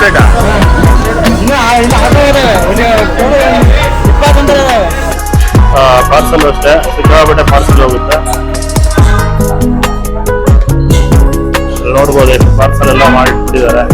ಬೇಕಾ ಪಾರ್ಸಲ್ ಅಷ್ಟೇ. ಸಿಕ್ಕಾಪಟ್ಟೆ ಪಾರ್ಸಲ್ ಹೋಗುತ್ತೆ. ನೋಡ್ಬೋದು ಪಾರ್ಸಲ್ ಎಲ್ಲ ಮಾಡಿಬಿಟ್ಟಿದ್ದಾರೆ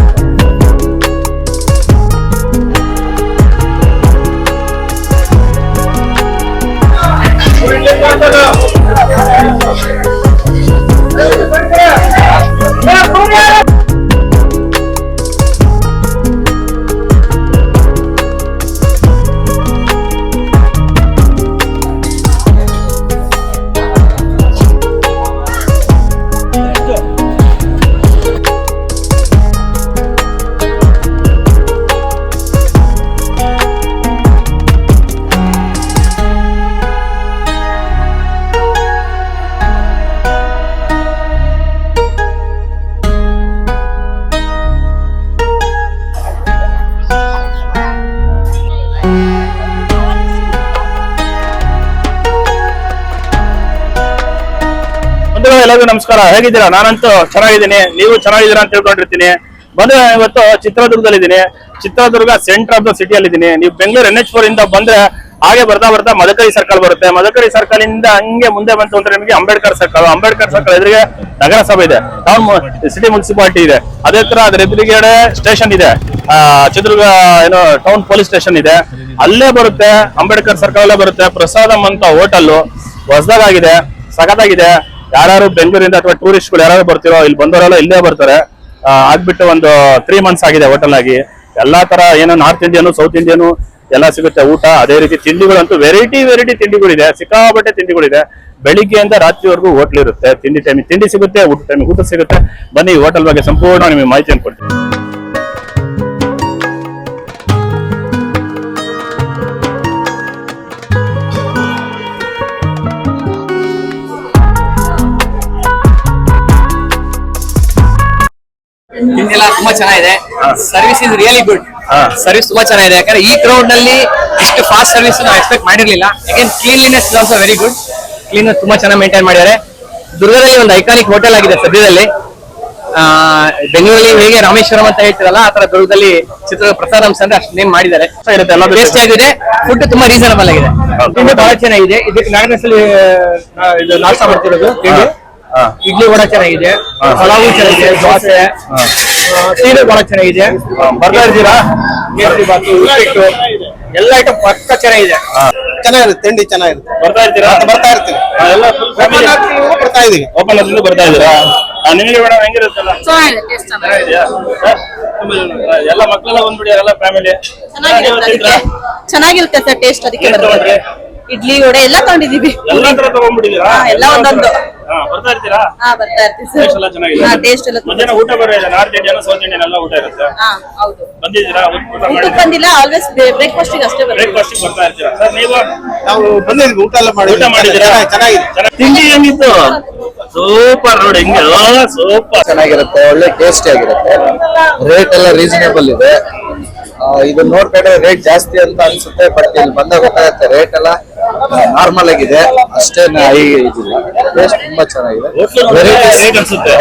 ನಮಸ್ಕಾರ ಹೇಗಿದ್ದೀರಾ? ನಾನಂತೂ ಚೆನ್ನಾಗಿದ್ದೀನಿ. ನೀವು ಚೆನ್ನಾಗಿದ್ದೀರಾ ಅಂತ ತಿಳ್ಕೊಂಡಿರ್ತೀನಿ. ಬಂದ್ರೆ ಇವತ್ತು ಚಿತ್ರದುರ್ಗದಲ್ಲಿ ಇದ್ದೀನಿ ಚಿತ್ರದುರ್ಗ ಸೆಂಟರ್ ಆಫ್ ದ ಸಿಟಿಯಲ್ಲಿ ಇದ್ದೀನಿ ನೀವು ಬೆಂಗಳೂರು ಎನ್ ಎಚ್ ಫೋರ್ ಇಂದ ಬಂದ್ರೆ ಹಾಗೆ ಬರ್ತಾ ಬರ್ತಾ ಮದಕರಿ ಸರ್ಕಲ್ ಬರುತ್ತೆ. ಮದಕರಿ ಸರ್ಕಲ್ ಇಂದ ಹಂಗೆ ಮುಂದೆ ಬಂತು ಅಂದ್ರೆ ನಿಮಗೆ ಅಂಬೇಡ್ಕರ್ ಸರ್ಕಲ್ ಅಂಬೇಡ್ಕರ್ ಸರ್ಕಲ್ ಎದುರಿಗೆ ನಗರಸಭೆ ಇದೆ. ಟೌನ್ ಸಿಟಿ ಮುನ್ಸಿಪಾಲಿಟಿ ಇದೆ. ಅದೇ ತರ ಅದ್ರ ಎದುರುಗಡೆ ಸ್ಟೇಷನ್ ಇದೆ. ಚಿತ್ರದುರ್ಗ ಏನೋ ಟೌನ್ ಪೊಲೀಸ್ ಸ್ಟೇಷನ್ ಇದೆ. ಅಲ್ಲೇ ಬರುತ್ತೆ. ಅಂಬೇಡ್ಕರ್ ಸರ್ಕಲ್ ಅಲ್ಲೇ ಬರುತ್ತೆ. ಪ್ರಸಾದಂ ಅಂತ ಹೋಟೆಲ್ ಹೊಸದಾಗಿದೆ ಸಖತ್ತಾಗಿದೆ ಯಾರು ಬೆಂಗಳೂರಿಂದ ಅಥವಾ ಟೂರಿಸ್ಟ್ಗಳು ಯಾರು ಬರ್ತಿರೋ, ಇಲ್ಲಿ ಬಂದವರೆಲ್ಲ ಇಲ್ಲೇ ಬರ್ತಾರೆ. ಆಗ್ಬಿಟ್ಟು ಒಂದು ತ್ರೀ ಮಂತ್ಸ್ ಆಗಿದೆ ಹೋಟೆಲ್ ಆಗಿ. ಎಲ್ಲಾ ತರ ಏನೋ ನಾರ್ತ್ ಇಂಡಿಯನ್ ಸೌತ್ ಇಂಡಿಯನ್ ಎಲ್ಲ ಸಿಗುತ್ತೆ ಊಟ. ಅದೇ ರೀತಿ ತಿಂಡಿಗಳಂತೂ ವೆರೈಟಿ ವೆರೈಟಿ ತಿಂಡಿಗಳಿದೆ ಸಿಕ್ಕಾಪಟ್ಟೆ ತಿಂಡಿಗಳಿದೆ ಬೆಳಿಗ್ಗೆಯಿಂದ ರಾತ್ರಿವರೆಗೂ ಹೋಟ್ಲ್ ಇರುತ್ತೆ. ತಿಂಡಿ ಟೈಮಿಗೆ ತಿಂಡಿ ಸಿಗುತ್ತೆ ಊಟ ಟೈಮಿಗೆ ಊಟ ಸಿಗುತ್ತೆ. ಬನ್ನಿ ಹೋಟೆಲ್ ಬಗ್ಗೆ ಸಂಪೂರ್ಣ ನಿಮಗೆ ಮಾಹಿತಿಯನ್ನು ಕೊಡ್ತೀನಿ. ತಿಂಡಿಲ್ಲ ತುಂಬಾ ಚೆನ್ನಾಗಿದೆ. Service is really good service ತುಂಬಾ ಚೆನ್ನಾಗಿದೆ. ಯಾಕಂದ್ರೆ ಈ ಕ್ರೌಡ್ನಲ್ಲಿ ಇಷ್ಟು ಫಾಸ್ಟ್ ಸರ್ವಿಸ್ ನಾವು expect ಮಾಡಿರ್ಲಿಲ್ಲ. Again cleanliness is also very good clean ತುಂಬಾ ಚೆನ್ನಾಗಿ ಮೇಂಟೈನ್ ಮಾಡಿದ್ದಾರೆ. ದುರ್ಗದಲ್ಲಿ ಒಂದು ಐಕಾನಿಕ್ ಹೋಟೆಲ್ ಆಗಿದೆ ಸದ್ಯದಲ್ಲಿ. ಬೆಂಗಳೂರಲ್ಲಿ ಹೇಗೆ ರಾಮೇಶ್ವರಂ ಅಂತ ಹೇಳ್ತಿರಲ್ಲ ಆ ತರ ದುರ್ಗದಲ್ಲಿ ಚಿತ್ರ ಪ್ರಸಾದಂಶ ಅಂದ್ರೆ ಅಷ್ಟು ನೇಮ್ ಮಾಡಿದ್ದಾರೆ. ಎಲ್ಲ ಟೇಸ್ಟ್ ಆಗಿದೆ. ಫುಡ್ ತುಂಬಾ ರೀಸನಬಲ್ ಆಗಿದೆ. ತುಂಬಾ ಬಹಳ ಚೆನ್ನಾಗಿದೆ. ಇದಕ್ಕೆ ನಾಗರಸಲ್ಲಿ ನಾಷ್ಟ ಮಾಡ್ತಿರೋದು. ಇಡ್ಲಿ ಕೂಡ ಚೆನ್ನಾಗಿದೆ. ಪಲಾವು ಚೆನ್ನಾಗಿದೆ ದೋಸೆ. ಸೀರೆ ಬಹಳ ಚೆನ್ನಾಗಿದೆ. ಬರ್ತಾ ಇದ್ದೀರಾ? ಕೇಸರಿ ಬಾತು ಉಪ್ಪಿಟ್ಟು ಎಲ್ಲ ಐಟಮ್ ಪಕ್ಕ ಚೆನ್ನಾಗಿದೆ. ಚೆನ್ನಾಗಿರುತ್ತೆ ತಿಂಡಿ ಚೆನ್ನಾಗಿರುತ್ತೆ. ಬರ್ತಾ ಇರ್ತೀರಾ ಬರ್ತಾ ಎಲ್ಲ ಬರ್ತಾ ಇದೀವಿ ಓಪನ್ ಹತ್ರ ಬರ್ತಾ ಇದ್ದೀರಾ? ನಿಮಗೆ ಮೇಡಮ್ ಹೆಂಗಿರುತ್ತಲ್ಲ? ಟೇಸ್ಟ್ ಚೆನ್ನಾಗಿದೆ. ಚೆನ್ನಾಗಿದೆಯಾ? ಸರ್? ಎಲ್ಲ ಮಕ್ಕಳೆಲ್ಲ ಬಂದ್ಬಿಡಿ ಎಲ್ಲ ಫ್ಯಾಮಿಲಿ ಚೆನ್ನಾಗಿರುತ್ತೆ ಸರ್ ಟೇಸ್ಟ್ ಅದಕ್ಕೆ? ಇಡ್ಲಿ ವಡೆ ಎಲ್ಲ ತಗೊಂಡಿದೀವಿ ಎಲ್ಲ ತರ ತಗೊಂಡ್ಬಿಟ್ಟಿದ್ದೀರಾ? ಹಾ, ಎಲ್ಲ ಒಂದೊಂದು. ಹಾ, ಬರ್ತಾ ಇರ್ತೀರಾ? ಹಾ ಬರ್ತಾ ಇರ್ತೀವಿ ಟೇಸ್ಟ್ ಸರ್ ಎಲ್ಲ ಚೆನ್ನಾಗಿದೆ. ಹಾ ಟೇಸ್ಟ್ ಎಲ್ಲ ತುಂಬಾ ಮಧ್ಯಾಹ್ನ ಊಟ ಬೇರೆ ಇದೆ ನಾರ್ತ್ ಇಂಡಿಯನ್ ಸೌತ್ ಇಂಡಿಯನ್ ಎಲ್ಲ ಊಟ ಇರುತ್ತೆ. ಹಾ ಹೌದು. ಬಂದಿದ್ದೀರಾ? ಊಟ ಊಟಕ್ಕೆ ಮಾಡಿದ್ದೀರಾ? ಬಂದಿಲ್ಲ ಆಲ್ವೇಸ್ ಬ್ರೇಕ್ಫಾಸ್ಟ್ ಅಷ್ಟೇ ಬರುತ್ತೆ ಬ್ರೇಕ್ಫಾಸ್ಟ್ ಬರ್ತಾ ಇರ್ತೀರಾ? ಸರ್ ನೀವು ನಾವು ಬಂದಿದ್ವಿ ಊಟ ಎಲ್ಲ ಮಾಡಿ ಊಟ ಮಾಡಿದ್ದೀರಾ? ಚೆನ್ನಾಗಿದೆ ಚೆನ್ನಾಗಿ- ತಿಂಡಿ ಹೆಂಗಿತ್ತು ಸೂಪರ್ ನೋಡಿ ಹಿಂಗೆ ಸೂಪರ್. ಚೆನ್ನಾಗಿರುತ್ತೆ ಒಳ್ಳೆ ಟೇಸ್ಟಿ ಆಗಿರುತ್ತೆ. ರೇಟ್ ಎಲ್ಲ ರೀಸನೇಬಲ್ ಇದೆ. ಆ, ಇದನ್ನ ನೋಡ್ಕೊಂಡ್ರೆ ರೇಟ್ ಜಾಸ್ತಿ ಅಂತ ಅನ್ಸುತ್ತೆ ಬಟ್ ಇಲ್ಲಿ ಬಂದಾಗ ಗೊತ್ತಾಗುತ್ತೆ ರೇಟ್ ಎಲ್ಲ ನಾರ್ಮಲ್ ಆಗಿದೆ. ಅಷ್ಟೇ ಹೈ ಇದಿಲ್ಲ. ಟೇಸ್ಟ್ ತುಂಬಾ ಚೆನ್ನಾಗಿದೆ. ರೇಟ್ ಅನ್ಸುತ್ತೆ.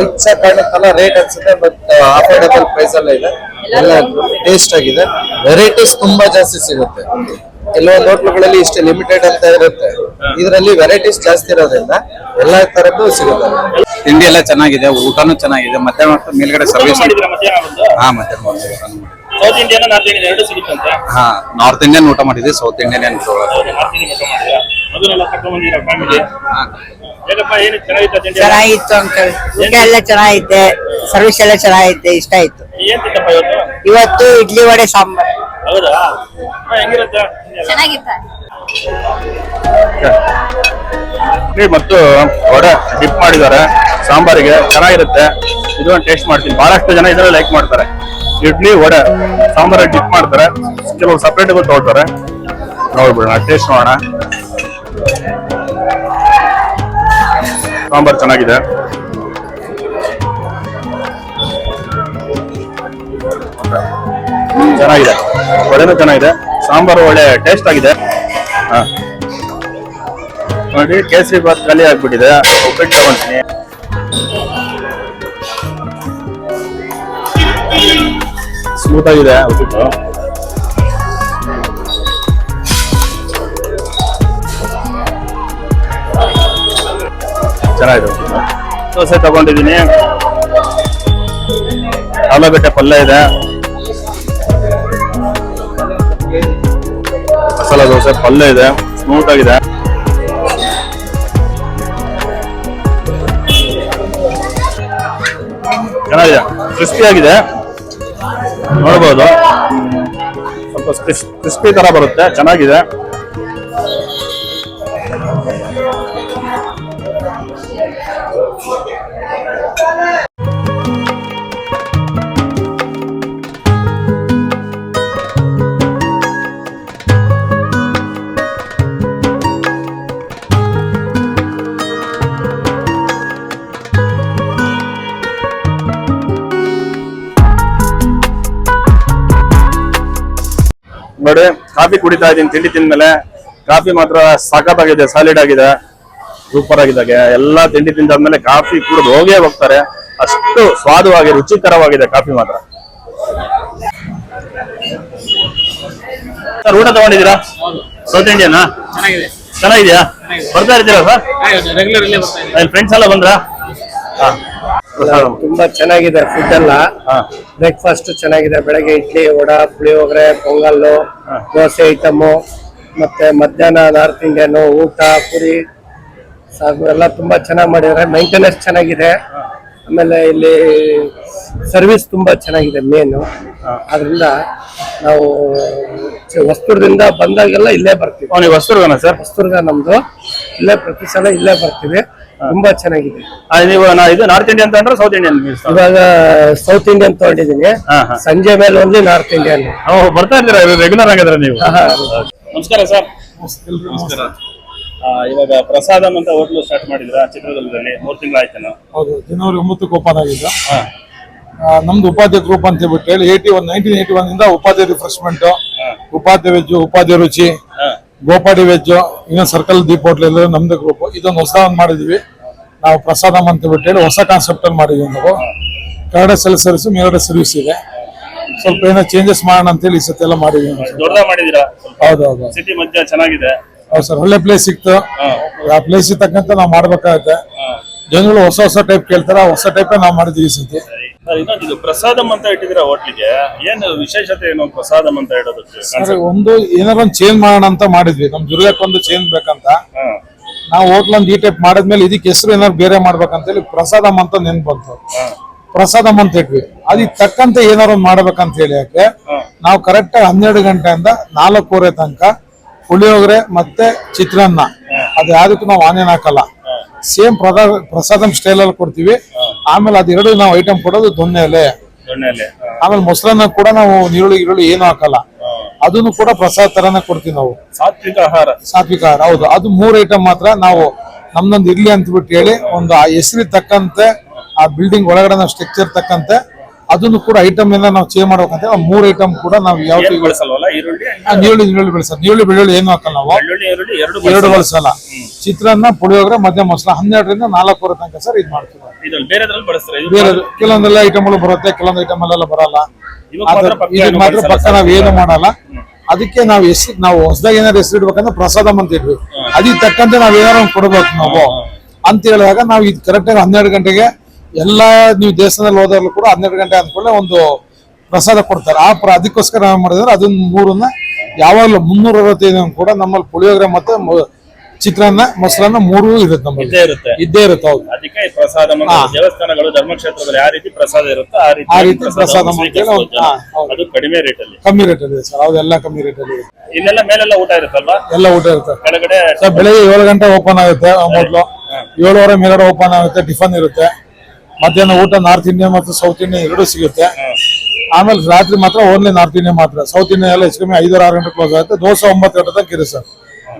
ರಿಚ್ ಕಾಣುತ್ತಲ್ಲ ರೇಟ್ ಅನ್ಸುತ್ತೆ ಬಟ್ ಅಫೋರ್ಡಬಲ್ ಪ್ರೈಸ್ ಅಲ್ಲೇ ಇದೆ. ಎಲ್ಲ ಟೇಸ್ಟ್ ಆಗಿದೆ. ವೆರೈಟೀಸ್ ತುಂಬಾ ಜಾಸ್ತಿ ಸಿಗುತ್ತೆ. ಕೆಲವೊಂದು ಹೋಟ್ಲುಗಳಲ್ಲಿ ಇಷ್ಟೇ ಲಿಮಿಟೆಡ್ ಅಂತ ಇರುತ್ತೆ. ಇದರಲ್ಲಿ ವೆರೈಟೀಸ್ ಜಾಸ್ತಿ ಇರೋದ್ರಿಂದ ಎಲ್ಲಾ ತರದ್ದು ಸಿಗುತ್ತೆ. ತಿಂಡಿ ಎಲ್ಲ ಚೆನ್ನಾಗಿದೆ ಊಟನೂ ಚೆನ್ನಾಗಿದೆ. ಮತ್ತೆ ಹೊತ್ತು ಮೇಲ್ಗಡೆ ಸರ್ವಿಸ್ ಮಧ್ಯಾಹ್ನ ಹಾ ಮಾಡಿದ್ವಿ. ಸೌತ್ ಇಂಡಿಯನ್ ನಾರ್ತ್ ಇಂಡಿಯನ್ ಎರಡು ಸಿಗುತ್ತಂತೆ. ಹಾ ನಾರ್ತ್ ಇಂಡಿಯನ್ ಊಟ ಮಾಡಿದ್ವಿ ಸೌತ್ ಇಂಡಿಯನ್ ಏನು ಹೌದು ನಾರ್ತ್ ಇಂಡಿಯನ್ ಊಟ ಮಾಡಿದ್ದೀರಾ ಅದನ್ನೆಲ್ಲ ಕರ್ಕೊಂಡ್ಬಂದಿರ ಫ್ಯಾಮಿಲಿ ಹೇಗಪ್ಪ ಏನು ಚೆನ್ನಾಗಿತ್ತ ತಿಂಡಿ ಚೆನ್ನಾಗಿತ್ತು ಅಂಕಲ್ ಊಟ ಎಲ್ಲ ಚೆನ್ನಾಗೈತೆ ಸರ್ವಿಸ್ ಎಲ್ಲ ಚೆನ್ನಾಗೈತೆ ಇಷ್ಟ ಆಯ್ತು. ಏನ್ ತಿಂತಪ್ಪ ಇವತ್ತು? ಇವತ್ತು ಇಡ್ಲಿ ವಡೆ ಸಾಂಬಾರ್. ಹೌದಾ? ಹಾ, ಹೆಂಗಿರುತ್ತೆ? ಚೆನ್ನಾಗಿತ್ತ. ಇಡ್ಲಿ ಮತ್ತು ವಡೆ ಡಿಪ್ ಮಾಡಿದ್ದಾರೆ ಸಾಂಬಾರಿಗೆ ಚೆನ್ನಾಗಿರುತ್ತೆ. ಇದು ಒಂದು ಟೇಸ್ಟ್ ಮಾಡ್ತೀನಿ. ಬಹಳಷ್ಟು ಜನ ಇದನ್ನ ಲೈಕ್ ಮಾಡ್ತಾರೆ. ಇಡ್ಲಿ, ವಡೆ, ಸಾಂಬಾರ ಡಿಪ್ ಮಾಡ್ತಾರೆ. ಕೆಲವು ಸಪ್ರೇಟ್ ತಗೊಳ್ತಾರೆ. ನೋಡ್ಬಿಡೋಣ ಟೇಸ್ಟ್ ನೋಡೋಣ. ಸಾಂಬಾರ್ ಚೆನ್ನಾಗಿದೆ. ಚೆನ್ನಾಗಿದೆ. ವಡೆನೂ ಚೆನ್ನಾಗಿದೆ. ಸಾಂಬಾರು ಒಳ್ಳೆ ಟೇಸ್ಟ್ ಆಗಿದೆ. ನೋಡಿ, ಕೇಸರಿ ಬಾತ್ ಖಾಲಿ ಆಗ್ಬಿಟ್ಟಿದೆ. ಉಪ್ಪಿಟ್ಟು ತಗೊಂತೀನಿ ಸ್ಮೂತ್ ಆಗಿದೆ ಉಪ್ಪಿಟ್ಟು ಚೆನ್ನಾಗಿದೆ. ದೋಸೆ ತಗೊಂಡಿದ್ದೀನಿ. ಆಲೂಗಡ್ಡೆ ಪಲ್ಯ ಇದೆ. ಮಸಾಲ ದೋಸೆ ಪಲ್ಯ ಇದೆ. ಸ್ಮೂತ್ ಆಗಿದೆ. ಚೆನ್ನಾಗಿದೆ. ಕ್ರಿಸ್ಪಿ ಆಗಿದೆ. ನೋಡ್ಬೋದು. ಸ್ವಲ್ಪ ಕ್ರಿಸ್ಪಿ ತರ ಬರುತ್ತೆ ಚೆನ್ನಾಗಿದೆ. ಕಾಫಿ ಕುಡಿತಾ ಇದ್ದೀನಿ ತಿಂಡಿ ತಿಂದ್ಮೇಲೆ ಕಾಫಿ ಮಾತ್ರ ಸಖತ್ತಾಗಿದೆ ಸಾಲಿಡ್ ಆಗಿದೆ ಸೂಪರ್ ಆಗಿದೆ ಎಲ್ಲ ತಿಂಡಿ ತಿಂದಾದ್ಮೇಲೆ ಕಾಫಿ ಕುಡಿದು ಹೋಗೇ ಹೋಗ್ತಾರೆ. ಅಷ್ಟು ಸ್ವಾದವಾಗಿ ರುಚಿಕರವಾಗಿದೆ ಕಾಫಿ ಮಾತ್ರ. ಸರ್ ಊಟ ತಗೊಂಡಿದ್ದೀರಾ? ಸೌತ್ ಇಂಡಿಯನ್ ಚೆನ್ನಾಗಿದೆಯಾ? ಬರ್ತಾ ಇರ್ತೀರಾ ಸರ್? ಫ್ರೆಂಡ್ಸ್ ಎಲ್ಲ ಬಂದ್ರಾ? ಹಾ. ತುಂಬಾ ಚೆನ್ನಾಗಿದೆ ಫುಡ್ ಎಲ್ಲ. ಬ್ರೇಕ್ಫಾಸ್ಟ್ ಚೆನ್ನಾಗಿದೆ ಬೆಳಗ್ಗೆ ಇಡ್ಲಿ ವಡ ಪುಳಿಯೋಗರೆ ಪೊಂಗಲ್ಲು ದೋಸೆ ಐಟಮು ಮತ್ತೆ ಮಧ್ಯಾಹ್ನ ನಾರ್ತ್ ಇಂಡಿಯನ್ ಊಟ ಪುರಿ ಸಾಗು ಎಲ್ಲ ತುಂಬಾ ಚೆನ್ನಾಗಿ ಮಾಡಿದ್ದಾರೆ. ಮೈಂಟೆನೆನ್ಸ್ ಚೆನ್ನಾಗಿದೆ. ಆಮೇಲೆ ಇಲ್ಲಿ ಸರ್ವಿಸ್ ತುಂಬಾ ಚೆನ್ನಾಗಿದೆ ಮೇನು ಅದರಿಂದ ನಾವು ವಸ್ತುರದಿಂದ ಹೊಸದುರ್ಗದಿಂದ ಬಂದಾಗೆಲ್ಲ ಇಲ್ಲೇ ಬರ್ತೀವಿ. ಸರ್? ವಸ್ತುರ್ಗ ನಮ್ದು. ಇಲ್ಲೇ ಪ್ರತಿ ಸಲ ಇಲ್ಲೇ ಬರ್ತೀವಿ. ತುಂಬಾ ಚೆನ್ನಾಗಿದೆ. ನೀವು ಇದು ನಾರ್ತ್ ಇಂಡಿಯನ್ ತಗೊಂಡ್ರೆ ಸೌತ್ ಇಂಡಿಯನ್ ಇವಾಗ ಸೌತ್ ಇಂಡಿಯನ್ ತಗೊಂಡಿದ್ದೀನಿ. ಸಂಜೆ ಮೇಲೆ ಒಂದು ನಾರ್ತ್ ಇಂಡಿಯನ್ ಓ ಬರ್ತಾ ಇದ್ದೀರಾ? ರೆಗ್ಯುಲರ್ ಆಗಿದ್ರೆ ನೀವು? ನಮಸ್ಕಾರ ಸರ್. ನಮಸ್ಕಾರ. ಆ, ಇವಾಗ ಪ್ರಸಾದಂ ಅಂತ ಹೋಟ್ಲು ಸ್ಟಾರ್ಟ್ ಮಾಡಿದ್ರ? ಚಿತ್ರದುರ್ಗದಲ್ಲಿ ಮೂರು ತಿಂಗಳು ಆಯ್ತು ಹೌದು ಜನವರಿ ಒಂಬತ್ತಕ್ಕೆ ಓಪನ್ ಆಗಿದ್ದು. ನಮ್ದು ಉಪಾಧ್ಯ ಗ್ರೂಪ್ ಅಂತ ಹೇಳ್ಬಿಟ್ಟು ಹೇಳಿ eighty one nineteen eighty one ಇಂದ ಉಪಾಧ್ಯ ರಿಫ್ರೆಶ್ಮೆಂಟ್ ಉಪಾಧ್ಯ ವೆಜ್ ಉಪಾಧ್ಯ ರುಚಿ ಹಾ. ಗೋಪಾಡಿ ವೆಜ್ ಇನ್ನೊಂದು ಸರ್ಕಲ್ ದೀಪ ಹೋಟ್ಲ್ ನಮ್ದು ಗ್ರೂಪ್ ಇದೊಂದು ಹೊಸ ಒಂದು ಮಾಡಿದೀವಿ. ನಾವು ಪ್ರಸಾದ ಅಂತ ಬಿಟ್ಟು ಹೇಳಿ ಹೊಸ ಕಾನ್ಸೆಪ್ಟ್ ಅಲ್ಲಿ ಮಾಡಿದೀವಿ ನಾವು. ಕನ್ನಡ ಸೆಲ್ ಸರ್ವಿಸ್ ಮೇಲ್ಗಡೆ ಸರ್ವಿಸ್ ಇದೆ ಸ್ವಲ್ಪ ಏನೋ ಚೇಂಜಸ್ ಮಾಡೋಣ ಅಂತೇಳಿ ಈ ಸತಿ ಎಲ್ಲ ಮಾಡಿದೀವಿ ಹೌದು ಹೌದು. ಸಿಟಿ ಮಧ್ಯ ಚೆನ್ನಾಗಿದೆ. ಹೌದು ಸರ್ ಒಳ್ಳೆ ಪ್ಲೇಸ್ ಸಿಕ್ತು. ಆ ಪ್ಲೇಸ್ ತಕ್ಕಂತ ನಾವು ಮಾಡ್ಬೇಕಾಗತ್ತೆ. ಜನಗಳು ಹೊಸ ಹೊಸ ಟೈಪ್ ಕೇಳ್ತಾರ ಹೊಸ ಟೈಪ್ ನಾವು ಮಾಡಿದ್ವಿ ಸತಿ ಇನ್ನೊಂದು ಇದು ಪ್ರಸಾದಂ ಅಂತ ಇಟ್ಟಿದ್ದೀರಾ ಹೋಟ್ಲಿಗೆ ಏನು ವಿಶೇಷತೆ ಏನು ಪ್ರಸಾದಂ ಅಂತ ಒಂದು ಏನಾರ ಒಂದು ಚೇಂಜ್ ಮಾಡೋಣ ಅಂತ ಮಾಡಿದ್ವಿ. ನಮ್ ದುರ್ಗಕ್ಕೊಂದು ಚೇಂಜ್ ಬೇಕಂತ. ನಾವು ಹೋಟ್ಲ್ ಒಂದು ಈ ಟೈಪ್ ಮಾಡಿದ್ಮೇಲೆ ಇದಕ್ಕೆ ಹೆಸರು ಏನಾರು ಬೇರೆ ಮಾಡ್ಬೇಕಂತೇಳಿ ಪ್ರಸಾದಮ್ ಅಂತ ನೆನ್ಪು ಬಂತು. ಪ್ರಸಾದಂ ಅಂತ ಇಟ್ವಿ. ಅದಕ್ಕೆ ತಕ್ಕಂತೆ ಏನಾರು ಒಂದು ಮಾಡ್ಬೇಕಂತ ಹೇಳಿ ಯಾಕೆ? ನಾವು ಕರೆಕ್ಟ್ ಹನ್ನೆರಡು ಗಂಟೆಯಿಂದ ನಾಲ್ಕೂವರೆ ತನಕ ಪುಳಿಯೋಗರೆ ಮತ್ತೆ ಚಿತ್ರಾನ್ನ. ಅದು ಯಾವ್ದಕ್ಕೂ ನಾವು ಆನೇನ್ ಹಾಕಲ್ಲ. ಸೇಮ್ ಪ್ರದಾ ಪ್ರಸಾದಂ ಸ್ಟೈಲ್ ಅಲ್ಲಿ ಕೊಡ್ತೀವಿ. ಆಮೇಲೆ ಅದೆರಡು ನಾವು ಐಟಮ್ ಕೊಡೋದು ದೊನ್ನೆ ಎಲೆ ಆಮೇಲೆ ಮೊಸರನ್ನ ಕೂಡ ನಾವು ನೀರುಳ್ಳಿ ಈರುಳ್ಳಿ ಏನು ಹಾಕಲ್ಲ. ಅದನ್ನು ಕೂಡ ಪ್ರಸಾದ ತರನೇ ಕೊಡ್ತೀವಿ ನಾವು. ಸಾತ್ವಿಕ ಆಹಾರ. ಸಾತ್ವಿಕ ಆಹಾರ ಹೌದು. ಅದು ಮೂರ್ ಐಟಮ್ ಮಾತ್ರ ನಾವು ನಮ್ದೊಂದು ಇರ್ಲಿ ಅಂತ ಬಿಟ್ಟು ಹೇಳಿ ಒಂದು ಆ ಹೆಸರಿಗೆ ತಕ್ಕಂತೆ ಆ ಬಿಲ್ಡಿಂಗ್ ಒಳಗಡೆ ನಾವು ಸ್ಟ್ರಕ್ಚರ್ ತಕ್ಕಂತೆ ಅದನ್ನು ಕೂಡ ಐಟಮ್ ಇಂದ ನಾವು ಚೇಂಜ್ ಮಾಡಬೇಕಂತ ಮೂರು ಮೂರ್ ಐಟಮ್ ಕೂಡ ನಾವು ಯಾವ ನೀರುಳ್ಳಿ ನೀರುಳ್ಳಿ ಬೆಳೆಸ ನೀರುಳ್ಳಿ ಬೆಳ್ಳುಳ್ಳಿ ಏನು ಹಾಕಲ್ಲ ನಾವು. ಎರಡು ಬಳಸಲ್ಲ. ಬಳಸಲ್ಲ. ಚಿತ್ರಾನ್ನ ಪುಳಿಯೋಗರೆ ಮಧ್ಯ ಮೊಸಲ ಹನ್ನೆರಡರಿಂದ ನಾಲ್ಕೂವರೆ ತನಕ ಸರ್ ಇದು ಮಾಡ್ತೀವಿ. ಕೆಲವೊಂದೆಲ್ಲ ಐಟಮ್ಗಳು ಬೇರೆ ಕೆಲವೊಂದೆಲ್ಲ ಐಟಮ್ಗಳು ಬರುತ್ತೆ ಕೆಲವೊಂದು ಐಟಮ್ ಅಲ್ಲೆಲ್ಲ ಬರಲ್ಲ. ಇದು ಮಾತ್ರ ಪಕ್ಕ ಇದಕ್ಕೆ ಏನು ಮಾತ್ರ ಪಕ್ಕ ನಾವ್ ಏನು ಮಾಡಲ್ಲ. ಅದಕ್ಕೆ ನಾವು ಹೆಸರು ನಾವು ಹೊಸದಾಗಿ ಏನಾದ್ರು ಹೆಸರು ಇಡ್ಬೇಕಂದ್ರೆ ಪ್ರಸಾದಂ ಅಂತ ಇಡ್ವಿ ಅದಕ್ಕೆ ತಕ್ಕಂತೆ ನಾವ್ ಏನಾರು ಕೊಡ್ಬೇಕು ನಾವು. ಅಂತ ಹೇಳಿದಾಗ ನಾವು ಇದು ಕರೆಕ್ಟ್ ಆಗಿ ಹನ್ನೆರಡು ಗಂಟೆಗೆ ಎಲ್ಲಾ ನೀವು ದೇವಸ್ಥಾನದಲ್ಲಿ ಹೋದಾಗಲೂ ಕೂಡ ಹನ್ನೆರಡು ಗಂಟೆ ಅಂದ್ಕೊಳ್ಳೆ ಒಂದು ಪ್ರಸಾದ ಕೊಡ್ತಾರೆ. ಆ ಪ್ರ ಅದಕ್ಕೋಸ್ಕರ ನಾವು ಮಾಡಿದ್ರೆ ಅದನ್ನ ಮೂರನ್ನ ಯಾವಾಗಲೂ ಮುನ್ನೂರ ಅರವತ್ತೈದು ಕೂಡ ನಮ್ಮಲ್ಲಿ ಪುಳಿಯೋಗರೆ ಮತ್ತೆ ಚಿತ್ರಾನ್ನ ಮೊಸರನ್ನ ಮೂರು ಇರುತ್ತೆ ನಮ್ಮಲ್ಲಿ. ಇದ್ದೇ ಇರುತ್ತೆ. ಇದ್ದೇ ಇರುತ್ತೆ ಹೌದು. ಅದಕ್ಕೆ ಪ್ರಸಾದ ದೇವಸ್ಥಾನಗಳು ಧರ್ಮಕ್ಷೇತ್ರದಲ್ಲಿ ಯಾವ ರೀತಿ ಪ್ರಸಾದ ಇರುತ್ತೋ ಆ ರೀತಿ ಆ ರೀತಿ ಪ್ರಸಾದವನ್ನು ಪ್ರಸಾದ. ಅದು ಕಡಿಮೆ ರೇಟ್ ಅಲ್ಲಿ ಕಮ್ಮಿ ರೇಟ್ ಅಲ್ಲಿ ಸರ್. ಅವೆಲ್ಲ ಕಮ್ಮಿ ರೇಟ್ ಅಲ್ಲಿ ಇಲ್ಲೆಲ್ಲ ಮೇಲೆಲ್ಲ ಊಟ ಇರುತ್ತಲ್ವಾ? ಎಲ್ಲ ಊಟ ಇರುತ್ತೆ. ಕೆಳಗಡೆ ಬೆಳಿಗ್ಗೆ ಏಳು ಗಂಟೆ ಓಪನ್ ಆಗುತ್ತೆ ಮೊದಲು. ಏಳುವರೆ ಮೇಲೆ ಓಪನ್ ಆಗುತ್ತೆ ಟಿಫನ್ ಇರುತ್ತೆ. ಮಧ್ಯಾಹ್ನ ಊಟ ನಾರ್ತ್ ಇಂಡಿಯನ್ ಮತ್ತು ಸೌತ್ ಇಂಡಿಯನ್ ಎರಡೂ ಸಿಗುತ್ತೆ. ಆಮೇಲೆ ರಾತ್ರಿ ಮಾತ್ರ ಓನ್ಲಿ ನಾರ್ತ್ ಇಂಡಿಯನ್ ಮಾತ್ರ. ಸೌತ್ ಇಂಡಿಯನ್ ಎಲ್ಲ ಹೆಚ್ಚು ಕಮ್ಮಿ ಐದಾರು ಆರು ಗಂಟೆ ಕ್ಲೋಸ್ ಆಗುತ್ತೆ. ದೋಸೆ ಒಂಬತ್ತು ಗಂಟೆ ತನಕ ಇರುತ್ತೆ ಸರ್.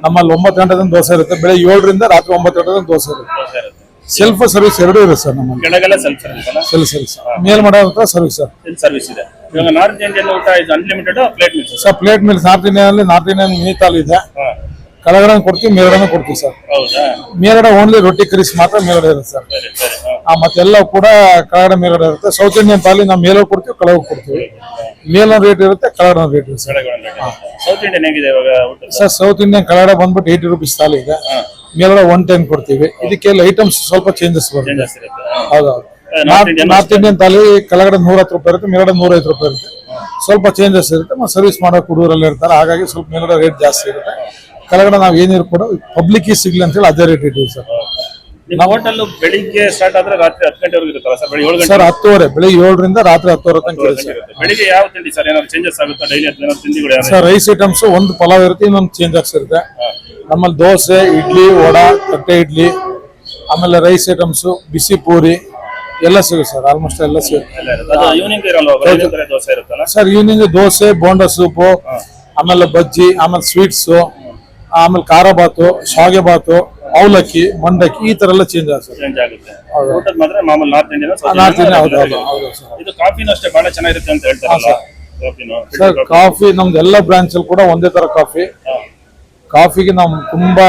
ನಮ್ಮಲ್ಲಿ ಒಂಬತ್ತು ಗಂಟೆ ತನಕ ದೋಸೆ ಇರುತ್ತೆ. ಬೆಳೆ ಏಳರಿಂದ ರಾತ್ರಿ ಒಂಬತ್ತು ಗಂಟೆ ತನಕ ದೋಸೆ ಇರುತ್ತೆ. ಸೆಲ್ಫ್ ಸರ್ವಿಸ್ ಎರಡೂ ಇರುತ್ತೆ ಸರ್ ನಮ್ಮಲ್ಲಿ. ಕೆಳಗೆಲ್ಲ ಸೆಲ್ಫ್ ಸರ್ವಿಸ್ ಅಲ್ಲ? ಸೆಲ್ಫ್ ಸರ್ವಿಸ್ ಮೇಲ್ಮಡ ಸರ್ವಿಸ್ ಸರ್. ಸರ್ವಿಸ್ ಇದೆ. ಇವಾಗ ನಾರ್ತ್ ಇಂಡಿಯನ್ ಊಟ ಇದು unlimited plate meals sir plate ಮೇಲೆ north Indian north Indian mini thali ಇದೆ. ಕೆಳಗಡೆ ಕೊಡ್ತೀವಿ ಮೇಲ್ಗಡೆ ಕೊಡ್ತೀವಿ ಸರ್. ಹೌದಾ? ಮೇಲ್ಗಡೆ ಓನ್ಲಿ ರೊಟ್ಟಿ ಕರಿಸ್ ಮಾತ್ರ ಮೇಲ್ಗಡೆ ಇರುತ್ತೆ ಸರ್. ಸರಿ ಸರಿ ಹಾ. ಆ, ಮತ್ತೆಲ್ಲ ಕೂಡ ಕೆಳಗಡೆ ಮೇಲ್ಗಡೆ ಇರುತ್ತೆ. ಸೌತ್ ಇಂಡಿಯನ್ ತಾಲಿ ನಾವು ಮೇಲೆ ಕೊಡ್ತೀವಿ ಕೆಳಗೆ ಕೊಡ್ತೀವಿ. ಮೇಲಿನ ರೇಟ್ ಇರುತ್ತೆ ಕೆಳಗಡೆ ರೇಟ್ ಇರುತ್ತೆ ಸರ್. ಕೆಳಗಡೆ ಒಂದು. ಸೌತ್ ಇಂಡಿಯನ್ ಹೇಗಿದೆ ಇವಾಗ ಊಟ? ಸರ್ ಸೌತ್ ಇಂಡಿಯನ್ ಕೆಳಗಡೆ ಬಂದ್ಬಿಟ್ಟು ಏಯ್ಟಿ ರುಪೀಸ್ ಥಾಲಿ ಇದೆ. ಮೇಲ್ಗಡೆ ಒನ್ ಟೆನ್ ಕೊಡ್ತೀವಿ. ಇದಕ್ಕೆಲ್ಲ ಐಟಮ್ಸ್ ಸ್ವಲ್ಪ ಚೇಂಜಸ್ ಬರುತ್ತೆ. ಚೇಂಜಸ್ ಇರುತ್ತೆ ಹಾ. ಹೌದೌದು ನಾರ್ತ್ ಇಂಡಿಯನ್ ತಾಲಿ ಕೆಳಗಡೆ ನೂರ ಹತ್ತು ರೂಪಾಯಿ ಇರುತ್ತೆ ಮೇಲ್ಗಡೆ ನೂರ ಐದು ರೂಪಾಯಿ ಇರುತ್ತೆ. ಸ್ವಲ್ಪ ಚೇಂಜಸ್ ಇರುತ್ತೆ ಮತ್ತೆ ಸರ್ವಿಸ್ ಮಾಡೋ ಹುಡುಗರಲ್ಲಿ ಇರ್ತಾರೆ. ಹಾಗಾಗಿ ಸ್ವಲ್ಪ ಮೇಲ್ಗಡೆ ರೇಟ್ ಜಾಸ್ತಿ ಇರುತ್ತೆ. ಕೆಳಗಡೆ ನಾವು ಏನಿರು ಕೂಡ ಪಬ್ಲಿಕ್ ಸಿಗ್ಲಿ ಅಂತೇಳಿ ಅದೇ ರೇಟ್ ಇಟ್ಟಿವಿ ಸರ್. ನಿಮ್ಮ ಹೋಟೆಲ್ ಬೆಳಿಗ್ಗೆ ಸ್ಟಾರ್ಟ್ ಆದ್ರೆ ರಾತ್ರಿ ಹತ್ತು ಗಂಟೆವರೆಗೂ ಇರುತ್ತಲ್ಲ ಸರ್? ಬೆಳಿಗ್ಗೆ ಏಳು ಗಂಟೆ ಸರ್ ಹತ್ತುವರೆ ಬೆಳಿಗ್ಗೆ ಏಳರಿಂದ ರಾತ್ರಿ ಹತ್ತುವರೆ ತನಕ ಇರುತ್ತೆ ಸರ್. ಇರುತ್ತೆ. ಬೆಳಿಗ್ಗೆ ಯಾವ ತಿಂಡಿ ಸರ್? ಏನಾದ್ರು ಚೇಂಜಸ್ ಆಗುತ್ತಾ ಡೈಲಿ ಏನಾದ್ರು ತಿಂಡಿಗಳು ಯಾವ್ದು? ಸರ್ ರೈಸ್ ಐಟಮ್ಸ್ ಒಂದು ಪಲಾವ್ ಇರುತ್ತೆ ಇನ್ನೊಂದು ಚೇಂಜ್ ಆಗ್ಸಿರುತ್ತೆ ನಮ್ಮಲ್ಲಿ ದೋಸೆ ಇಡ್ಲಿ ವಡಾ ತಟ್ಟೆ ಇಡ್ಲಿ ಆಮೇಲೆ ರೈಸ್ ಐಟಮ್ಸ್ ಬಿಸಿ ಪೂರಿ ಎಲ್ಲ ಸಿಗುತ್ತೆ ಸರ್ ಆಲ್ಮೋಸ್ಟ್ ಎಲ್ಲ ಸಿಗುತ್ತೆ. ಎಲ್ಲ ಇರುತ್ತೆ. ಅದು ಈವ್ನಿಂಗ್ ಇರಲ್ವಾ? ಬೆಳಿಗ್ಗೆ ಅಂದ್ರೆ ದೋಸೆ ಇರುತ್ತಲ್ಲ? Sir evening dosa bonda soup ಆಮೇಲೆ ಬಜ್ಜಿ ಆಮೇಲೆ ಸ್ವೀಟ್ಸು ಆಮೇಲೆ ಖಾರ ಬಾತು ಶಾವಿಗೆ ಬಾತು ಅವಲಕ್ಕಿ ಮಂಡಕ್ಕಿ ಈ ತರ ಎಲ್ಲ ಚೇಂಜ್ ಆಗುತ್ತೆ. ಚೇಂಜ್ ಆಗುತ್ತೆ. ಊಟದ ಮಾತ್ರ ಮಾಮೂಲಿ ನಾರ್ತ್ ಇಂಡಿಯನ್ ನಾರ್ತ್ ಇಂಡಿಯನ್ ಹೌದು ಹೌದು ಹೌದು ಸರ್ ಇದು ಕಾಫಿನೂ ಅಷ್ಟೇ ಬಹಳ ಚೆನ್ನಾಗಿರುತ್ತೆ ಅಂತ ಹೇಳ್ತಾರಲ್ಲ ಕಾಫಿನೂ ಸರ್. ಕಾಫಿ ನಮ್ದು ಎಲ್ಲ ಬ್ರಾಂಚ್ ಅಲ್ಲಿ ಕೂಡ ಒಂದೇ ತರ ಕಾಫಿ ಕಾಫಿಗೆ ನಾವು ತುಂಬಾ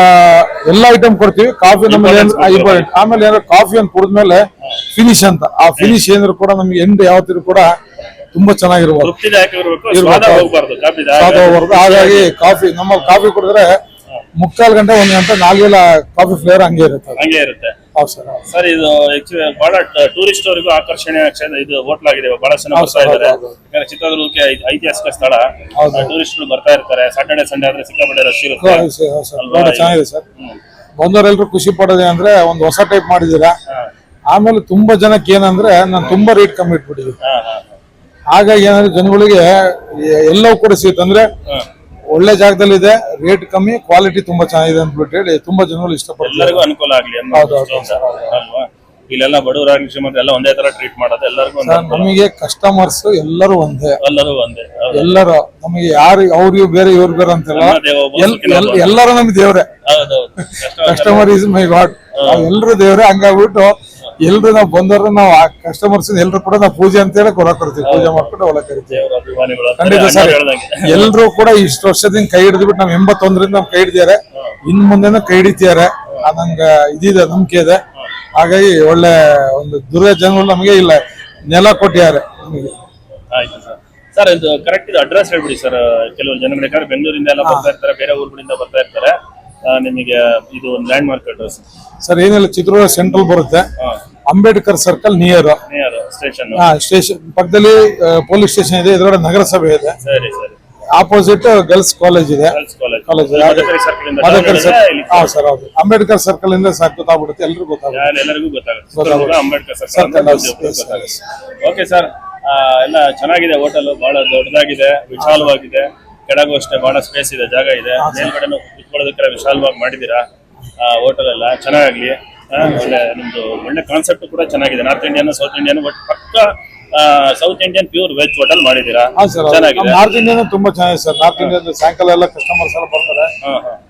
ಎಲ್ಲ ಐಟಮ್ ಕೊಡ್ತೀವಿ. ಕಾಫಿ ನಮ್ಗೆ ಇಂಪಾರ್ಟೆಂಟ್ ಆಮೇಲೆ ಏನಾದ್ರು ಕಾಫಿ ಅಂತ ಕುಡಿದ್ಮೇಲೆ ಫಿನಿಶ್ ಅಂತ. ಆ ಫಿನಿಶ್ ಏನಾದ್ರು ಕೂಡ ನಮ್ಗೆ ಎಂಡ್ ಯಾವತ್ತಿದ್ರು ಕೂಡ ತುಂಬಾ ಚೆನ್ನಾಗಿರ್ಬೋದು. ತೃಪ್ತಿದಾಯಕ ಇರಬೇಕು ಇರ್ಬೇಕು. ಸ್ವಾದ ಹೋಗ್ಬಾರ್ದು ಕಾಫಿ ಸ್ವಾದ ಹೋಗ್ಬಾರ್ದು ಹಾಗಾಗಿ ಕಾಫಿ ನಮ್ಮಲ್ಲಿ ಕಾಫಿ ಕುಡಿದ್ರೆ ಮುಕ್ಕಾಲು ಗಂಟೆ ಒಂದ್ ಗಂಟೆ ನಾಲ್ಗೆಲ್ಲ ಕಾಫಿ ಫ್ಲೇವರ್ ಹಂಗೆ ಇರುತ್ತೆ. ಹಂಗೆ ಇರುತ್ತೆ. ಹೌದು ಸರ್ ಹೌದು. ಸರ್ ಇದು ಆಕ್ಚುಲಿ ಬಹಳ ಟೂರಿಸ್ಟ್ ಅವರಿಗೂ ಆಕರ್ಷಣೆ ಕ್ಷೇತ್ರ ಇದು ಹೋಟ್ಲ್ ಆಗಿದೆ. ಬಹಳ ಜನ ಹೌದು ಬರ್ತಾ ಸರ್, ಇದ್ದಾರೆ. ಹೌದು, ಹೌದು. ಯಾಕಂದ್ರೆ ಚಿತ್ರದುರ್ಗಕ್ಕೆ ಐ- ಐತಿಹಾಸಿಕ ಸ್ಥಳ. ಟೂರಿಸ್ಟ್ ಟೂರಿಸ್ಟ್ಗಳು ಬರ್ತಾ ಇರ್ತಾರೆ. ಸಾಟರ್ಡೆ ಸಂಡೇ ಆದ್ರೆ ಸಿಕ್ಕಾಪಟ್ಟೆ ರಶ್ ಇರುತ್ತೆ. ಹೌದು ಸರ್, ಹೌದು ಸರ್. ಅಲ್ವಾ? ನೋಡಿ, ಚೆನ್ನಾಗಿದೆ ಸರ್. ಬಂದವರೆಲ್ಲರೂ ಖುಷಿ ಪಡೋದೇ ಅಂದ್ರೆ ಒಂದು ಹೊಸ ಟೈಪ್ ಮಾಡಿದ್ದೀರಾ. ಆಮೇಲೆ ತುಂಬಾ ಜನಕ್ಕೆ ಏನಂದ್ರೆ ನಾನು ತುಂಬಾ ರೇಟ್ ಕಮ್ಮಿ ಇಟ್ಬಿಟ್ಟಿದ್ದೀನಿ. ಹಾ, ಹಾ, ಹಾಗಾಗಿ ಏನಂದ್ರೆ ಜನಗಳಿಗೆ ಎ- ಎಲ್ಲವೂ ಕೂಡ ಸಿಗುತ್ತೆ. ಅಂದ್ರೆ ಹಾ. ಒಳ್ಳೆ ಜಾಗದಲ್ಲಿದೆ ರೇಟ್ ಕಮ್ಮಿ ಕ್ವಾಲಿಟಿ ತುಂಬಾ ಚೆನ್ನಾಗಿದೆ ಅಂದ್ಬಿಟ್ಟು ಹೇಳಿ ತುಂಬಾ ಜನಗಳು ಇಷ್ಟಪಡ್ತಾರೆ. ಎಲ್ಲರಿಗೂ ಅನುಕೂಲ ಆಗ್ಲಿ ಅನ್ನೋ ಹೌದು, ಹೌದು, ಉದ್ದೇಶದಿಂದ, ಅಲ್ವಾ? ಇಲ್ಲೆಲ್ಲ ಬಡವರಾಗ್ಲಿ ಶ್ರೀಮಂತ ಎಲ್ಲ ಒಂದೇ ತರ ಟ್ರೀಟ್ ಮಾಡೋದು ಎಲ್ಲರಿಗೂ ಒಂದು ಸರ್, ಅನುಕೂಲ. ನಮಗೆ ಕಸ್ಟಮರ್ಸ್ ಎಲ್ಲರೂ ಒಂದೇ. ಎಲ್ಲರೂ ಒಂದೇ ಹೌದು. ಎಲ್ಲರೂ ನಮಗೆ ಯಾರು ಅವ್ರಿಗೂ ಇವ್ರು ಬೇರೆ ಇವ್ರು ಬೇರೆ ಅಂತಿಲ್ಲ ನಮ್ಮ ದೇವ ಒಬ್ಬ ಎಲ್- ಸುಖಿನೋ ಎಲ್- ಭವ. ಎಲ್ಲರೂ ನಮ್ಗೆ ದೇವ್ರೆ. ಹೌದೌದು ಕಸ್ಟಮರ್ ಇಸ್ ಮೈ ಗಾಡ್ ಎಲ್ರು ದೇವ್ರೆ ಹಂಗಾಗ್ಬಿಟ್ಟು ಎಲ್ರು ನಾವು ಬಂದವರು ನಾವು ಕಸ್ಟಮರ್ಸ್ ಎಲ್ರು ಕೂಡ ನಾವು ಪೂಜೆ ಅಂತ ಹೇಳಿ ಹೊರ ಕೊಡ್ತೀವಿ. ಪೂಜೆ ಮಾಡ್ಕೊಂಡು ಹೊಲ ಕರಿತೀವಿ. ಖಂಡಿತ ಸರ್. ಎಲ್ರು ಕೂಡ ಇಷ್ಟು ವರ್ಷದಿಂದ ಕೈ ಹಿಡಿದ್ಬಿಟ್ಟು ನಾವು ಎಂಬತ್ತೊಂದರಿಂದ ನಾವು ಕೈ ಹಿಡಿದಾರೆ ಇನ್ ಮುಂದೆನೂ ಕೈ ಹಿಡಿತಿದ್ದಾರೆ. ನಂಗ ಇದಿದೆ ನಂಬಿಕೆ ಇದೆ. ಹಾಗಾಗಿ ಒಳ್ಳೆ ಒಂದು ದುರ್ಗ ಜನಗಳು ನಮಗೆ ಇಲ್ಲ ನೆಲ ಕೊಟ್ಟಿದ್ದಾರೆ. ನಮಗೆ ಆಯ್ತು ಸರ್. ಸರ್ ಇದು ಕರೆಕ್ಟ್ ಇದು ಅಡ್ರೆಸ್ ಹೇಳ್ಬಿಡಿ ಸರ್. ಕೆಲವು ಜನಗಳು ಯಾಕಂದ್ರೆ ಬೆಂಗಳೂರಿಂದ ಎಲ್ಲ ಬರ್ತಾ ಇರ್ತಾರೆ ಬೇರೆ ಊರುಗಳಿಂದ ಬರ್ತಾ ಇರ್ತಾರೆ. ನಿಮಗೆ ಇದು ಒಂದು ಲ್ಯಾಂಡ್ ಮಾರ್ಕ್ ಅಡ್ರೆಸ್ ಸರ್ ಏನಿಲ್ಲ ಚಿತ್ರದುರ್ಗ ಸೆಂಟ್ರಲ್ ಬರುತ್ತೆ. Ambedkar circle near near station station ಪಕ್ಕದಲ್ಲಿ ಪೊಲೀಸ್ ಸ್ಟೇಷನ್ ಇದೆ ಎದುರುಗಡೆ ನಗರಸಭೆ ಇದೆ. ಸರಿ ಸರಿ. ಆಪೋಸಿಟ್ ಗರ್ಲ್ಸ್ ಕಾಲೇಜ್ ಇದೆ. ಕಾಲೇಜ್ ಸರ್ ಹೌದು. ಅಂಬೇಡ್ಕರ್ ಸರ್ಕಲ್ ಇಂದ ಸಾಕು ಗೊತ್ತಾಗ್ಬಿಡುತ್ತೆ ಎಲ್ರಿಗೂ ಗೊತ್ತಾಗುತ್ತೆ ಎಲ್ಲರಿಗೂ ಗೊತ್ತಾಗುತ್ತೆ. ಅಂಬೇಡ್ಕರ್ ಸರ್ಕಲ್. ಓಕೆ ಸರ್ ಎಲ್ಲ ಚೆನ್ನಾಗಿದೆ ಹೋಟೆಲ್ ಬಹಳ ದೊಡ್ಡದಾಗಿದೆ ವಿಶಾಲವಾಗಿದೆ. ಕೆಳಗೂ ಅಷ್ಟೇ ಬಹಳ ಸ್ಪೇಸ್ ಇದೆ ಜಾಗ ಇದೆ. ಮೇಲ್ಗಡೆನೂ ಕುತ್ಕೊಳ್ಳೋದಕ್ಕೆಲ್ಲ ವಿಶಾಲವಾಗಿ ಮಾಡಿದ್ದೀರಾ? ಹೋಟೆಲ್ ಎಲ್ಲ ಚೆನ್ನಾಗಿ ಒಳ್ಳೆ ನಿಮ್ದು ಒಳ್ಳೆ ಕಾನ್ಸೆಪ್ಟ್ ಕೂಡ ಚೆನ್ನಾಗಿದೆ. North Indian south Indian but ಪಕ್ಕ south Indian pure veg hotel ಮಾಡಿದ್ದೀರಾ? ಹಾ ಸರ್ ಚೆನ್ನಾಗಿದೆ. ನಾರ್ತ್ ಇಂಡಿಯನ್ ತುಂಬಾ ಚೆನ್ನಾಗಿದೆ ಸರ್ ನಾರ್ತ್ ಇಂಡಿಯನ್ ಸಾಯಂಕಾಲ ಎಲ್ಲ ಕಸ್ಟಮರ್ಸ್ ಎಲ್ಲ ಬರ್ತಾರೆ.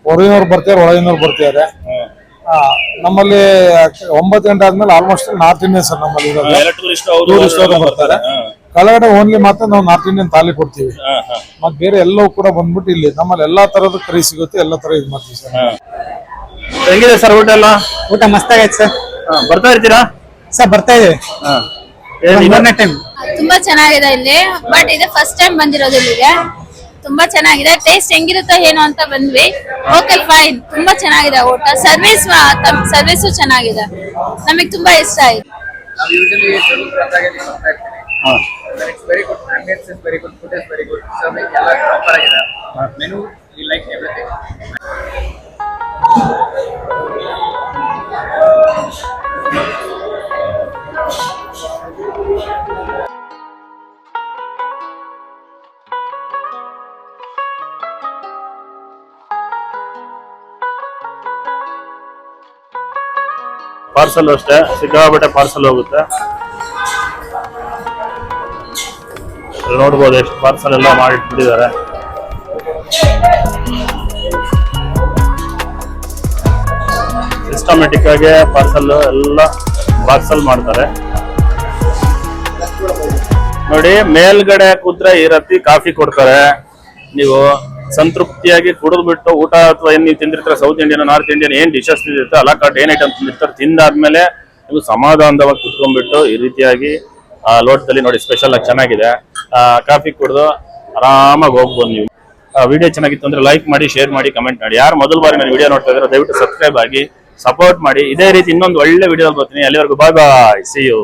ಹೊರಗಿನವ್ರು ಬರ್ತಾರೆ ಒಳಗಿನವ್ರು ಬರ್ತಾರೆ ನಮ್ಮಲ್ಲಿ ಒಂಬತ್ತು ಗಂಟೆ ಆದ್ಮೇಲೆ ಆಲ್ಮೋಸ್ಟ್ ನಾರ್ತ್ ಇಂಡಿಯನ್ ಸರ್ ನಮ್ಮಲ್ಲಿ ಇರೋದು. ಟೂರಿಸ್ಟ್ ಅವರು ಬರ್ತಾರೆ. ಕೆಳಗಡೆ ಓನ್ಲಿ ಮಾತ್ರ ನಾವು ನಾರ್ತ್ ಇಂಡಿಯನ್ ತಾಲಿ ಕೊಡ್ತೀವಿ. ಹಾ ಹಾ. ಮತ್ತೆ ಬೇರೆ ಎಲ್ಲವೂ ಕೂಡ ಬಂದ್ಬಿಟ್ಟು ಇಲ್ಲಿ ನಮ್ಮಲ್ಲಿ ಎಲ್ಲಾ ತರದ ಕರಿ ಸಿಗುತ್ತೆ ಎಲ್ಲಾ ತರ ಇದು ಮಾಡ್ತೀವಿ ಸರ್. ಹೆಂಗಿದೆ ಸರ್ ಊಟ ಎಲ್ಲ? ಊಟ ಮಸ್ತಾಗೈತೆ ಸರ್. ಬರ್ತಾ ಇರ್ತೀರಾ? ಸರ್ ಬರ್ತಾ ಇದೆ ಟೈಮ್ ತುಂಬಾ ಚೆನ್ನಾಗಿದೆ ಇಲ್ಲಿ ಬಟ್ ಇದು ಫಸ್ಟ್ ಟೈಮ್ ಬಂದಿರೋದು ಇಲ್ಲಿಗೆ. ತುಂಬಾ ಚೆನ್ನಾಗಿದೆ. ಟೇಸ್ಟ್ ಹೆಂಗಿರುತ್ತೋ ಏನೋ ಅಂತ ಬಂದ್ವಿ. ಓಕೆ ಫೈನ್ ತುಂಬಾ ಚೆನ್ನಾಗಿದೆ ಊಟ. ಸರ್ವಿಸ್ ಸರ್ವಿಸ್ ಚೆನ್ನಾಗಿದೆ. ನಮಗೆ ತುಂಬಾ ಇಷ್ಟ ಆಯ್ತು. ನಾವು ಯೂಶಲಿ ಬಂದಾಗೆಲ್ಲ ಬರ್ತಾ ಇರ್ತೀವಿ it's very good ambience is very good food is very good serving ಎಲ್ಲ ಪ್ರಾಪರ್ ಆಗಿದೆ. Menu we like everything parcel ಅಷ್ಟೇ, ಸಿಕ್ಕಾಪಟ್ಟೆ ಪಾರ್ಸಲ್ ಹೋಗುತ್ತೆ. ನೋಡ್ಬೋದು ಎಷ್ಟು ಪಾರ್ಸಲ್ ಎಲ್ಲ ಮಾಡಿಟ್ಬಿಟ್ಟಿದ್ದಾರೆ. ಸಿಸ್ಟಮೆಟಿಕ್ ಆಗಿ ಪಾರ್ಸಲ್ ಎಲ್ಲ ಪಾರ್ಸಲ್ ಮಾಡ್ತಾರೆ. ನೋಡಿ, ಮೇಲ್ಗಡೆ ಕೂತ್ರೆ ಈ ರೀತಿ ಕಾಫಿ ಕೊಡ್ತಾರೆ. ನೀವು ಸಂತೃಪ್ತಿಯಾಗಿ ಕುಡಿದ್ಬಿಟ್ಟು ಊಟ ಅಥವಾ ಏನ್ ನೀವು ತಿಂದಿರ್ತಾರೆ ಸೌತ್ ಇಂಡಿಯನ್ ನಾರ್ತ್ ಇಂಡಿಯನ್ ಏನ್ ಡಿಶಸ್ ತಿಂದಿರ್ತಾರೆ, ಅಲಾ ಕಟ್ ಏನ್ ಐಟಮ್ ತಿಂದಿರ್ತಾರೆ, ತಿಂದಾದ್ಮೇಲೆ ನೀವು ಸಮಾಧಾನದವಾಗಿ ಕುತ್ಕೊಂಡ್ಬಿಟ್ಟು ಈ ರೀತಿಯಾಗಿ, ಆ, ಲೋಟದಲ್ಲಿ ನೋಡಿ ಸ್ಪೆಷಲ್ ಆಗಿ ಚೆನ್ನಾಗಿದೆ. ಆ ಕಾಫಿ ಕುಡಿದು ಆರಾಮಾಗಿ ಹೋಗ್ಬೋದು ನೀವು. ವಿಡಿಯೋ ಚೆನ್ನಾಗಿತ್ತು ಅಂದ್ರೆ ಲೈಕ್ ಮಾಡಿ ಶೇರ್ ಮಾಡಿ ಕಮೆಂಟ್ ಮಾಡಿ. ಯಾರು ಮೊದಲ ಬಾರಿ ನಾನು ವಿಡಿಯೋ ನೋಡ್ತಾ ಇದ್ರೆ ದಯವಿಟ್ಟು ಸಬ್ಸ್ಕ್ರೈಬ್ ಆಗಿ ಸಪೋರ್ಟ್ ಮಾಡಿ. ಇದೇ ರೀತಿ ಇನ್ನೊಂದು ಒಳ್ಳೆ ವಿಡಿಯೋ ಬರ್ತೀನಿ. ಅಲ್ಲಿವರೆಗೂ ಬಾಯ್ ಬಾಯ್ ಸಿ ಯು